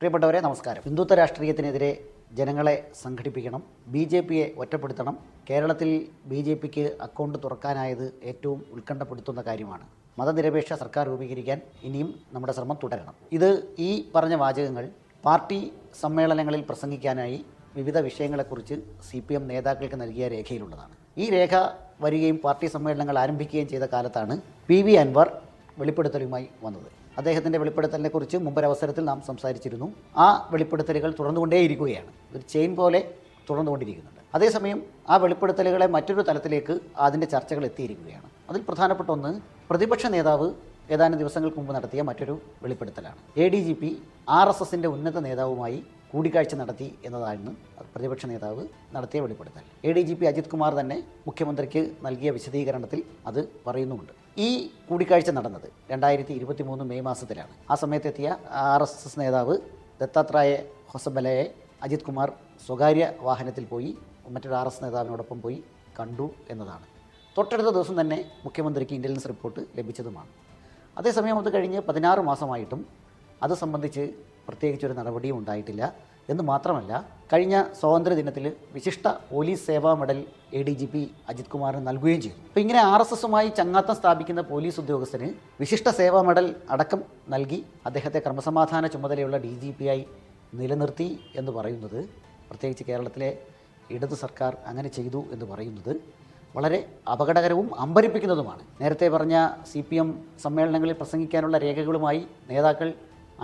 പ്രിയപ്പെട്ടവരെ നമസ്കാരം. ഹിന്ദുത്വ രാഷ്ട്രീയത്തിനെതിരെ ജനങ്ങളെ സംഘടിപ്പിക്കണം ബി ജെ പിയെ ഒറ്റപ്പെടുത്തണം. കേരളത്തിൽ ബി ജെ പിക്ക് അക്കൗണ്ട് തുറക്കാനായത് ഏറ്റവും ഉത്കണ്ഠപ്പെടുത്തുന്ന കാര്യമാണ്. മതനിരപേക്ഷ സർക്കാർ രൂപീകരിക്കാൻ ഇനിയും നമ്മുടെ ശ്രമം തുടരണം. ഇത് ഈ പറഞ്ഞ വാചകങ്ങൾ പാർട്ടി സമ്മേളനങ്ങളിൽ പ്രസംഗിക്കാനായി വിവിധ വിഷയങ്ങളെക്കുറിച്ച് സി പി എം നേതാക്കൾക്ക് നൽകിയ രേഖയിലുള്ളതാണ്. ഈ രേഖ വരികയും പാർട്ടി സമ്മേളനങ്ങൾ ആരംഭിക്കുകയും ചെയ്ത കാലത്താണ് പി വി അൻവർ വെളിപ്പെടുത്തലുമായി വന്നത്. അദ്ദേഹത്തിന്റെ വെളിപ്പെടുത്തലിനെ കുറിച്ച് മുമ്പൊരവസരത്തിൽ നാം സംസാരിച്ചിരുന്നു. ആ വെളിപ്പെടുത്തലുകൾ തുടർന്നുകൊണ്ടേയിരിക്കുകയാണ്. ഒരു ചെയിൻ പോലെ തുടർന്നുകൊണ്ടിരിക്കുന്നുണ്ട്. അതേസമയം ആ വെളിപ്പെടുത്തലുകളെ മറ്റൊരു തലത്തിലേക്ക് അതിന്റെ ചർച്ചകൾ എത്തിയിരിക്കുകയാണ്. അതിൽ പ്രധാനപ്പെട്ട ഒന്ന് പ്രതിപക്ഷ നേതാവ് ഏതാനും ദിവസങ്ങൾക്ക് മുമ്പ് നടത്തിയ മറ്റൊരു വെളിപ്പെടുത്തലാണ്. A D G P R S എസിന്റെ ഉന്നത നേതാവുമായി കൂടിക്കാഴ്ച നടത്തി എന്നതായിരുന്നു പ്രതിപക്ഷ നേതാവ് നടത്തിയ വെളിപ്പെടുത്തൽ. A D G P Ajith Kumar തന്നെ മുഖ്യമന്ത്രിക്ക് നൽകിയ വിശദീകരണത്തിൽ അത് പറയുന്നുമുണ്ട്. ഈ കൂടിക്കാഴ്ച നടന്നത് രണ്ടായിരത്തി ഇരുപത്തി മൂന്ന് മെയ് മാസത്തിലാണ്. ആ സമയത്തെത്തിയ ആർ എസ് എസ് നേതാവ് ദത്താത്രേയ ഹൊസബലയെ അജിത് കുമാർ സ്വകാര്യ വാഹനത്തിൽ പോയി മറ്റൊരു ആർ എസ് നേതാവിനോടൊപ്പം പോയി കണ്ടു എന്നതാണ്. തൊട്ടടുത്ത ദിവസം തന്നെ മുഖ്യമന്ത്രിക്ക് ഇന്റലിജൻസ് റിപ്പോർട്ട് ലഭിച്ചതുമാണ്. അതേസമയം അത് കഴിഞ്ഞ് പതിനാറ് മാസമായിട്ടും അത് സംബന്ധിച്ച് പ്രത്യേകിച്ചൊരു നടപടിയും ഉണ്ടായിട്ടില്ല. എന്ന് മാത്രമല്ല കഴിഞ്ഞ സ്വാതന്ത്ര്യ ദിനത്തിൽ വിശിഷ്ട police Seva medal A D G P Ajith കുമാറിന് നൽകുകയും ചെയ്തു. അപ്പോൾ ഇങ്ങനെ ആർ എസ് എസുമായി ചങ്ങാത്തം സ്ഥാപിക്കുന്ന പോലീസ് ഉദ്യോഗസ്ഥന് വിശിഷ്ട സേവാ മെഡൽ അടക്കം നൽകി അദ്ദേഹത്തെ ക്രമസമാധാന ചുമതലയുള്ള ഡി ജി പി ആയി നിലനിർത്തി എന്ന് പറയുന്നത് പ്രത്യേകിച്ച് കേരളത്തിലെ ഇടതു സർക്കാർ അങ്ങനെ ചെയ്തു എന്ന് പറയുന്നത് വളരെ അപകടകരവും അമ്പരിപ്പിക്കുന്നതുമാണ്. നേരത്തെ പറഞ്ഞ സി പി എം സമ്മേളനങ്ങളിൽ പ്രസംഗിക്കാനുള്ള രേഖകളുമായി നേതാക്കൾ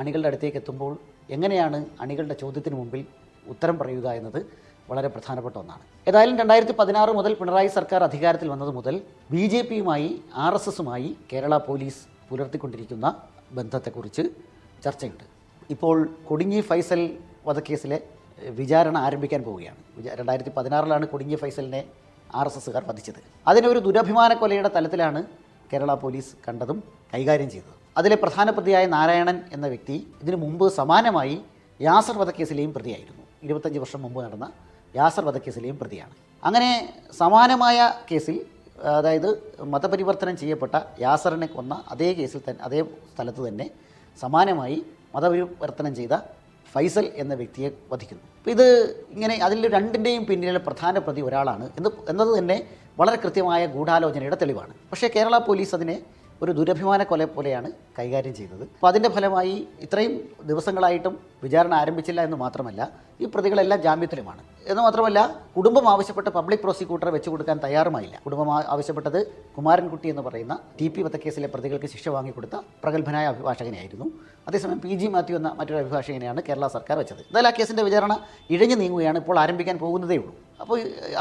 അണികളുടെ അടുത്തേക്ക് എത്തുമ്പോൾ എങ്ങനെയാണ് അണികളുടെ ചോദ്യത്തിന് മുമ്പിൽ ഉത്തരം പറയുക എന്നത് വളരെ പ്രധാനപ്പെട്ട ഒന്നാണ്. ഏതായാലും രണ്ടായിരത്തി പതിനാറ് മുതൽ പിണറായി സർക്കാർ അധികാരത്തിൽ വന്നത് മുതൽ ബി ജെ പിയുമായി ആർ എസ് എസുമായി കേരള പോലീസ് പുലർത്തിക്കൊണ്ടിരിക്കുന്ന ബന്ധത്തെക്കുറിച്ച് ചർച്ചയുണ്ട്. ഇപ്പോൾ കൊടിഞ്ഞി ഫൈസൽ വധക്കേസിലെ വിചാരണ ആരംഭിക്കാൻ പോവുകയാണ്. രണ്ടായിരത്തി പതിനാറിലാണ് കൊടിഞ്ഞി ഫൈസലിനെ ആർ എസ് എസ്സുകാർ വധിച്ചത്. അതിനെ ഒരു ദുരഭിമാന കൊലയുടെ തലത്തിലാണ് കേരള പോലീസ് കണ്ടതും കൈകാര്യം ചെയ്തത്. അതിലെ പ്രധാന പ്രതിയായ നാരായണൻ എന്ന വ്യക്തി ഇതിനു മുമ്പ് സമാനമായി യാസർ വധക്കേസിലെയും പ്രതിയായിരുന്നു. ഇരുപത്തഞ്ച് വർഷം മുമ്പ് നടന്ന യാസർ വധക്കേസിലെയും പ്രതിയാണ്. അങ്ങനെ സമാനമായ കേസിൽ അതായത് മതപരിവർത്തനം ചെയ്യപ്പെട്ട യാസറിനെ കൊന്ന അതേ കേസിൽ തന്നെ അതേ സ്ഥലത്ത് തന്നെ സമാനമായി മതപരിവർത്തനം ചെയ്ത ഫൈസൽ എന്ന വ്യക്തിയെ വധിക്കുന്നു. അപ്പോൾ ഇത് ഇങ്ങനെ അതിൽ രണ്ടിന്റെയും പിന്നിലെ പ്രധാന പ്രതി ഒരാളാണ് എന്ന് എന്നത് തന്നെ വളരെ കൃത്യമായ ഗൂഢാലോചനയുടെ തെളിവാണ്. പക്ഷേ കേരള പോലീസ് അതിനെ ഒരു ദുരഭിമാന കൊല പോലെയാണ് കൈകാര്യം ചെയ്തത്. അപ്പോൾ അതിന്റെ ഫലമായി ഇത്രയും ദിവസങ്ങളായിട്ടും വിചാരണ ആരംഭിച്ചില്ല എന്ന് മാത്രമല്ല ഈ പ്രതികളെല്ലാം ജാമ്യത്തിലുമാണ്. എന്ന് മാത്രമല്ല കുടുംബം ആവശ്യപ്പെട്ട പബ്ലിക് പ്രോസിക്യൂട്ടറെ വെച്ചു കൊടുക്കാൻ തയ്യാറുമായില്ല. കുടുംബം ആവശ്യപ്പെട്ടത് കുമാരൻകുട്ടി എന്ന് പറയുന്ന ടി പി വധക്കേസിലെ പ്രതികൾക്ക് ശിക്ഷ വാങ്ങിക്കൊടുത്ത പ്രഗത്ഭനായ അഭിഭാഷകനായിരുന്നു അതേസമയം പി ജി മാത്യു എന്ന മറ്റൊരു അഭിഭാഷകനെയാണ് കേരള സർക്കാർ വെച്ചത്. എന്തായാലും ആ കേസിന്റെ വിചാരണ ഇഴഞ്ഞു നീങ്ങുകയാണ് ഇപ്പോൾ ആരംഭിക്കാൻ പോകുന്നതേ ഉള്ളൂ. അപ്പോൾ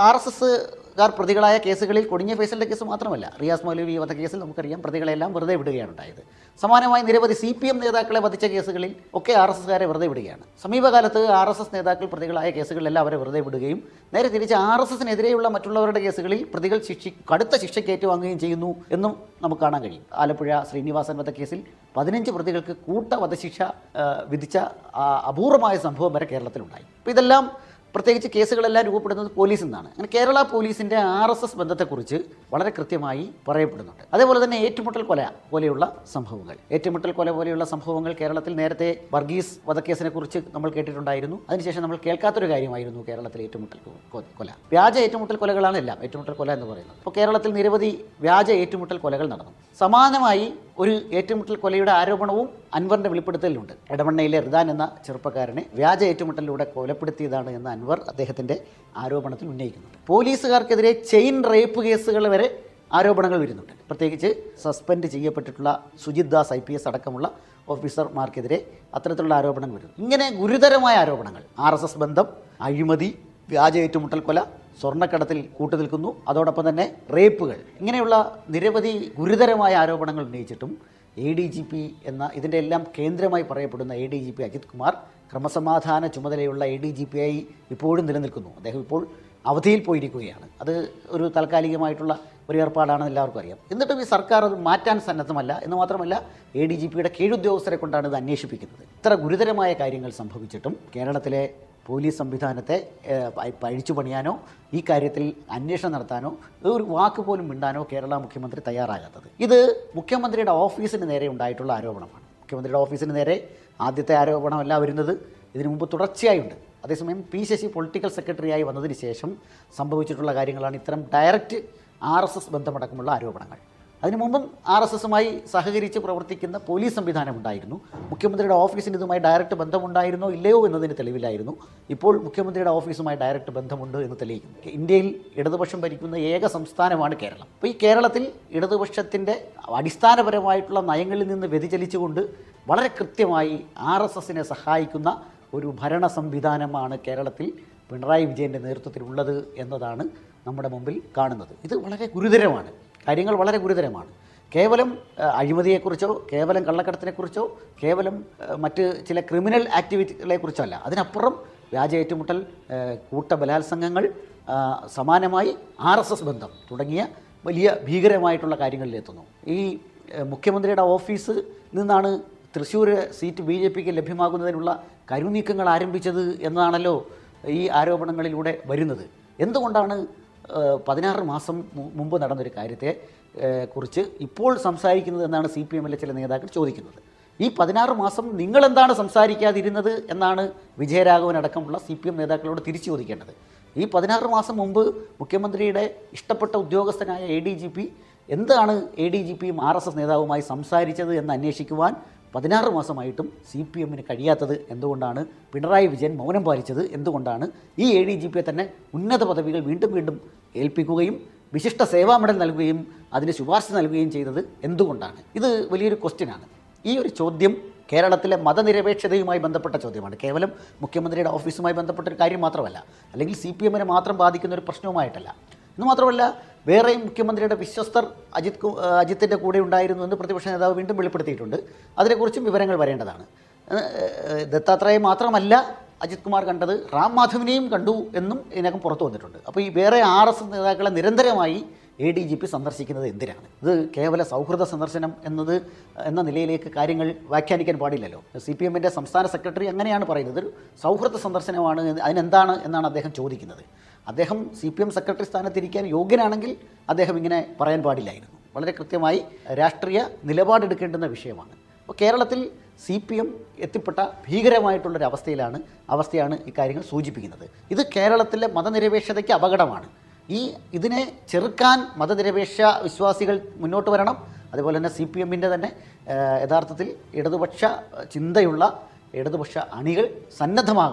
ആർ എസ് എസ് എസ്സുകാർ പ്രതികളായ കേസുകളിൽ കൊടിഞ്ഞ ഫൈസലിന്റെ കേസ് മാത്രമല്ല റിയാസ് മൗലവി വധക്കേസിൽ നമുക്കറിയാം പ്രതികളെല്ലാം വെറുതെ വിടുകയാണ് ഉണ്ടായത് സമാനമായി നിരവധി സി പി എം നേതാക്കളെ വധിച്ച കേസുകളിൽ ഒക്കെ ആർ എസ് എസ്കാരെ വെറുതെ വിടുകയാണ്. സമീപകാലത്ത് ആർ എസ് എസ് നേതാക്കൾ പ്രതികളായ കേസുകളിലെല്ലാം അവരെ വെറുതെ വിടുകയും നേരെ തിരിച്ച് ആർ എസ് എസിനെതിരെയുള്ള മറ്റുള്ളവരുടെ കേസുകളിൽ പ്രതികൾ ശിക്ഷി കടുത്ത ശിക്ഷയ്ക്ക് ഏറ്റുവാങ്ങുകയും ചെയ്യുന്നു എന്നും നമുക്ക് കാണാൻ കഴിയും. ആലപ്പുഴ ശ്രീനിവാസൻ വധക്കേസിൽ പതിനഞ്ച് പ്രതികൾക്ക് കൂട്ട വധശിക്ഷ വിധിച്ച അപൂർവമായ സംഭവം വരെ കേരളത്തിലുണ്ടായി. അപ്പോൾ ഇതെല്ലാം പ്രത്യേകിച്ച് കേസുകളെല്ലാം രൂപപ്പെടുന്നത് പോലീസിൽ നിന്നാണ്. അങ്ങനെ കേരള പോലീസിന്റെ ആർ എസ് എസ് ബന്ധത്തെക്കുറിച്ച് വളരെ കൃത്യമായി പറയപ്പെടുന്നുണ്ട്. അതേപോലെ തന്നെ ഏറ്റുമുട്ടൽ കൊല പോലെയുള്ള സംഭവങ്ങൾ. ഏറ്റുമുട്ടൽ കൊല പോലെയുള്ള സംഭവങ്ങൾ കേരളത്തിൽ നേരത്തെ വർഗീസ് വധക്കേസിനെ കുറിച്ച് നമ്മൾ കേട്ടിട്ടുണ്ടായിരുന്നു. അതിനുശേഷം നമ്മൾ കേൾക്കാത്തൊരു കാര്യമായിരുന്നു കേരളത്തിലെ ഏറ്റുമുട്ടൽ കൊല. വ്യാജ ഏറ്റുമുട്ടൽ കൊലകളാണ് എല്ലാം. ഏറ്റുമുട്ടൽ കൊല എന്ന് പറയുന്നത്. അപ്പോൾ കേരളത്തിൽ നിരവധി വ്യാജ ഏറ്റുമുട്ടൽ കൊലകൾ നടന്നു. സമാനമായി ഒരു ഏറ്റുമുട്ടൽ കൊലയുടെ ആരോപണവും അൻവറിന്റെ വെളിപ്പെടുത്തലിലുണ്ട്. എടവണ്ണയിലെ റിദാൻ എന്ന ചെറുപ്പക്കാരനെ വ്യാജ ഏറ്റുമുട്ടലിലൂടെ കൊലപ്പെടുത്തിയതാണ് എന്ന് അൻവർ അദ്ദേഹത്തിന്റെ ആരോപണത്തിൽ ഉന്നയിക്കുന്നുണ്ട്. പോലീസുകാർക്കെതിരെ ചെയിൻ റേപ്പ് കേസുകൾ വരെ ആരോപണങ്ങൾ വരുന്നുണ്ട്. പ്രത്യേകിച്ച് suspend ചെയ്യപ്പെട്ടിട്ടുള്ള Sujith Das I P S അടക്കമുള്ള ഓഫീസർമാർക്കെതിരെ അത്തരത്തിലുള്ള ആരോപണങ്ങൾ വരുന്നു. ഇങ്ങനെ ഗുരുതരമായ ആരോപണങ്ങൾ ആർ ബന്ധം അഴിമതി വ്യാജ ഏറ്റുമുട്ടൽ കൊല സ്വർണക്കടത്തിൽ കൂട്ടു നിൽക്കുന്നു അതോടൊപ്പം തന്നെ റേപ്പുകൾ. ഇങ്ങനെയുള്ള നിരവധി ഗുരുതരമായ ആരോപണങ്ങൾ ഉന്നയിച്ചിട്ടും എ ഡി ജി പി എന്ന ഇതിന്റെ എല്ലാം കേന്ദ്രമായി പറയപ്പെടുന്ന A D G P Ajith Kumar ക്രമസമാധാന ചുമതലയുള്ള എ ഡി ജി പി ആയി ഇപ്പോഴും നിലനിൽക്കുന്നു. അദ്ദേഹം ഇപ്പോൾ അവധിയിൽ പോയിരിക്കുകയാണ്. അത് ഒരു താൽക്കാലികമായിട്ടുള്ള ഒരു ഏർപ്പാടാണെന്ന് എല്ലാവർക്കും അറിയാം. എന്നിട്ടും ഈ സർക്കാർ അത് മാറ്റാൻ സന്നദ്ധമല്ല എന്ന് മാത്രമല്ല എ ഡി ജി പിയുടെ കീഴുദ്യോഗസ്ഥരെ കൊണ്ടാണ് ഇത് അന്വേഷിപ്പിക്കുന്നത്. ഇത്ര ഗുരുതരമായ കാര്യങ്ങൾ സംഭവിച്ചിട്ടും കേരളത്തിലെ പോലീസ് സംവിധാനത്തെ പഴിച്ചു പണിയാനോ ഈ കാര്യത്തിൽ അന്വേഷണം നടത്താനോ ഒരു വാക്ക് പോലും മിണ്ടാനോ കേരള മുഖ്യമന്ത്രി തയ്യാറാകാത്തത്. ഇത് മുഖ്യമന്ത്രിയുടെ ഓഫീസിന് നേരെ ഉണ്ടായിട്ടുള്ള ആരോപണമാണ്. മുഖ്യമന്ത്രിയുടെ ഓഫീസിന് നേരെ ആദ്യത്തെ ആരോപണമല്ല വരുന്നത്. ഇതിനു മുമ്പ് തുടർച്ചയായുണ്ട്. അതേസമയം പി ശശി പൊളിറ്റിക്കൽ സെക്രട്ടറിയായി വന്നതിന് ശേഷം സംഭവിച്ചിട്ടുള്ള കാര്യങ്ങളാണ് ഇത്തരം ഡയറക്റ്റ് ആർ എസ് എസ് ബന്ധമടക്കമുള്ള ആരോപണങ്ങൾ. അതിനു മുമ്പും ആർ എസ് എസുമായി സഹകരിച്ച് പ്രവർത്തിക്കുന്ന പോലീസ് സംവിധാനം ഉണ്ടായിരുന്നു മുഖ്യമന്ത്രിയുടെ ഓഫീസിന് ഇതുമായി ഡയറക്റ്റ് ബന്ധമുണ്ടായിരുന്നോ ഇല്ലയോ എന്നതിന് തെളിവിലായിരുന്നു. ഇപ്പോൾ മുഖ്യമന്ത്രിയുടെ ഓഫീസുമായി ഡയറക്റ്റ് ബന്ധമുണ്ട് എന്ന് തെളിയിക്കുന്നു ഇന്ത്യയിൽ ഇടതുപക്ഷം ഭരിക്കുന്ന ഏക സംസ്ഥാനമാണ് കേരളം. അപ്പോൾ ഈ കേരളത്തിൽ ഇടതുപക്ഷത്തിന്റെ അടിസ്ഥാനപരമായിട്ടുള്ള നയങ്ങളിൽ നിന്ന് വ്യതിചലിച്ചുകൊണ്ട് വളരെ കൃത്യമായി ആർ എസ് എസിനെ സഹായിക്കുന്ന ഒരു ഭരണ സംവിധാനമാണ് കേരളത്തിൽ പിണറായി വിജയന്റെ നേതൃത്വത്തിലുള്ളത് എന്നതാണ് നമ്മുടെ മുമ്പിൽ കാണുന്നത്. ഇത് വളരെ ഗുരുതരമാണ്. കാര്യങ്ങൾ വളരെ ഗുരുതരമാണ്. കേവലം അഴിമതിയെക്കുറിച്ചോ കേവലം കള്ളക്കടത്തിനെക്കുറിച്ചോ കേവലം മറ്റ് ചില ക്രിമിനൽ ആക്ടിവിറ്റികളെക്കുറിച്ചല്ല. അതിനപ്പുറം വ്യാജ ഏറ്റുമുട്ടൽ കൂട്ട ബലാത്സംഗങ്ങൾ സമാനമായി ആർ എസ് എസ് ബന്ധം തുടങ്ങിയ വലിയ ഭീകരമായിട്ടുള്ള കാര്യങ്ങളിലെത്തുന്നു. ഈ മുഖ്യമന്ത്രിയുടെ ഓഫീസ് നിന്നാണ് തൃശ്ശൂർ സീറ്റ് ബി ജെ പിക്ക് ലഭ്യമാകുന്നതിനുള്ള കരുനീക്കങ്ങൾ ആരംഭിച്ചത് എന്നതാണല്ലോ ഈ ആരോപണങ്ങളിലൂടെ വരുന്നത്. എന്തുകൊണ്ടാണ് പതിനാറ് മാസം മുമ്പ് നടന്നൊരു കാര്യത്തെ കുറിച്ച് ഇപ്പോൾ സംസാരിക്കുന്നത് എന്നാണ് സി പി എമ്മിലെ ചില നേതാക്കൾ ചോദിക്കുന്നത്. ഈ പതിനാറ് മാസം നിങ്ങളെന്താണ് സംസാരിക്കാതിരുന്നത് എന്നാണ് വിജയരാഘവൻ അടക്കമുള്ള സി പി എം നേതാക്കളോട് തിരിച്ചു ചോദിക്കേണ്ടത്. ഈ പതിനാറ് മാസം മുമ്പ് മുഖ്യമന്ത്രിയുടെ ഇഷ്ടപ്പെട്ട ഉദ്യോഗസ്ഥനായ എ ഡി ജി പി എന്താണ് എ ഡി ജി പിയും ആർ എസ് എസ് നേതാവുമായി സംസാരിച്ചത് എന്ന് അന്വേഷിക്കുവാൻ പതിനാറ് മാസമായിട്ടും സി പി എമ്മിന് കഴിയാത്തത് എന്തുകൊണ്ടാണ്? പിണറായി വിജയൻ മൗനം പാലിച്ചത് എന്തുകൊണ്ടാണ്? ഈ എ ഡി ജി പിയെ തന്നെ ഉന്നത പദവികൾ വീണ്ടും വീണ്ടും ഏൽപ്പിക്കുകയും വിശിഷ്ട സേവാ മെഡൽ നൽകുകയും അതിന് ശുപാർശ നൽകുകയും ചെയ്തത് എന്തുകൊണ്ടാണ്? ഇത് വലിയൊരു ക്വസ്റ്റ്യനാണ് ഈ ഒരു ചോദ്യം കേരളത്തിലെ മതനിരപേക്ഷതയുമായി ബന്ധപ്പെട്ട ചോദ്യമാണ്. കേവലം മുഖ്യമന്ത്രിയുടെ ഓഫീസുമായി ബന്ധപ്പെട്ട ഒരു കാര്യം മാത്രമല്ല അല്ലെങ്കിൽ സി പി എമ്മിനെ മാത്രം ബാധിക്കുന്ന ഒരു പ്രശ്നവുമായിട്ടല്ല. എന്ന് മാത്രമല്ല വേറെയും മുഖ്യമന്ത്രിയുടെ വിശ്വസ്തർ അജിത് അജിത്തിന്റെ കൂടെ ഉണ്ടായിരുന്നു എന്ന് പ്രതിപക്ഷ നേതാവ് വീണ്ടും വെളിപ്പെടുത്തിയിട്ടുണ്ട്. അതിനെക്കുറിച്ചും വിവരങ്ങൾ വരേണ്ടതാണ്. ദത്താത്രേയെ മാത്രമല്ല അജിത് കുമാർ കണ്ടത് റാം മാധവിനെയും കണ്ടു എന്നും ഇതിനകം പുറത്തു വന്നിട്ടുണ്ട്. അപ്പോൾ ഈ വേറെ ആർ എസ് നേതാക്കളെ നിരന്തരമായി എ ഡി ജി പി സന്ദർശിക്കുന്നത് എന്തിനാണ്? ഇത് കേവല സൗഹൃദ സന്ദർശനം എന്നത് എന്ന നിലയിലേക്ക് കാര്യങ്ങൾ വ്യാഖ്യാനിക്കാൻ പാടില്ലല്ലോ. സി പി എമ്മിന്റെ സംസ്ഥാന സെക്രട്ടറി അങ്ങനെയാണ് പറയുന്നത്. ഒരു സൗഹൃദ സന്ദർശനമാണ്. അതിനെന്താണ് എന്നാണ് അദ്ദേഹം ചോദിക്കുന്നത്. അദ്ദേഹം സി പി എം സെക്രട്ടറി സ്ഥാനത്തിരിക്കാൻ യോഗ്യനാണെങ്കിൽ അദ്ദേഹം ഇങ്ങനെ പറയാൻ പാടില്ലായിരുന്നു. വളരെ കൃത്യമായി രാഷ്ട്രീയ നിലപാടെടുക്കേണ്ടുന്ന വിഷയമാണ്. അപ്പോൾ കേരളത്തിൽ സി പി എം എത്തിപ്പെട്ട ഭീകരമായിട്ടുള്ളൊരു അവസ്ഥയിലാണ് അവസ്ഥയാണ് ഇക്കാര്യങ്ങൾ സൂചിപ്പിക്കുന്നത്. ഇത് കേരളത്തിലെ മതനിരപേക്ഷതയ്ക്ക് അപകടമാണ്. ഈ ഇതിനെ ചെറുക്കാൻ മതനിരപേക്ഷ വിശ്വാസികൾ മുന്നോട്ട് വരണം. അതുപോലെ തന്നെ സി പി എമ്മിന്റെ തന്നെ യഥാർത്ഥത്തിൽ ഇടതുപക്ഷ ചിന്തയുള്ള ഇടതുപക്ഷ അണികൾ സന്നദ്ധമാകണം.